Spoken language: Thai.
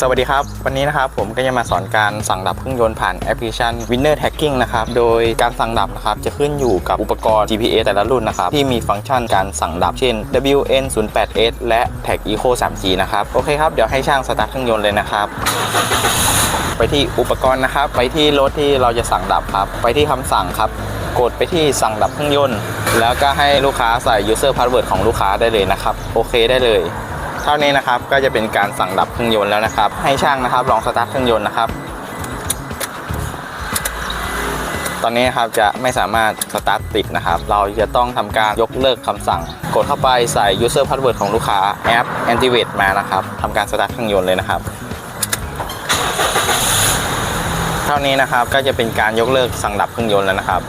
สวัสดีครับ วันนี้นะครับผมก็จะมาสอนการสั่งดับเครื่องยนต์ผ่านแอปพลิเคชัน Winner Tagging นะครับ โดยการสั่งดับนะครับจะขึ้นอยู่กับอุปกรณ์ GPS แต่ละรุ่นนะครับ ที่มีฟังก์ชันการสั่งดับเช่น WN 0 8 S และ Tag Eco 3G นะครับ โอเคครับ เดี๋ยวให้ช่างสตาร์ทเครื่องยนต์เลยนะครับ ไปที่อุปกรณ์นะครับ ไปที่รถที่เราจะสั่งดับครับ ไปที่คำสั่งครับ กดไปที่สั่งดับเครื่องยนต์ แล้วก็ให้ลูกค้าใส่ user password ของลูกค้าได้เลยนะครับ โอเคได้เลย เท่านี้นะครับก็จะเป็นการสั่งดับเครื่องยนต์แล้วนะครับ ให้ช่างนะครับลองสตาร์ทเครื่องยนต์นะครับ ตอนนี้ครับจะไม่สามารถสตาร์ทติดนะครับ เราจะต้องทำการยกเลิกคำสั่ง กดเข้าไปใส่ user password ของลูกค้าแอป activate มานะครับทำการสตาร์ทเครื่องยนต์เลยนะครับเท่านี้นะครับก็จะเป็นการยกเลิกสั่งดับเครื่องยนต์แล้วนะครับ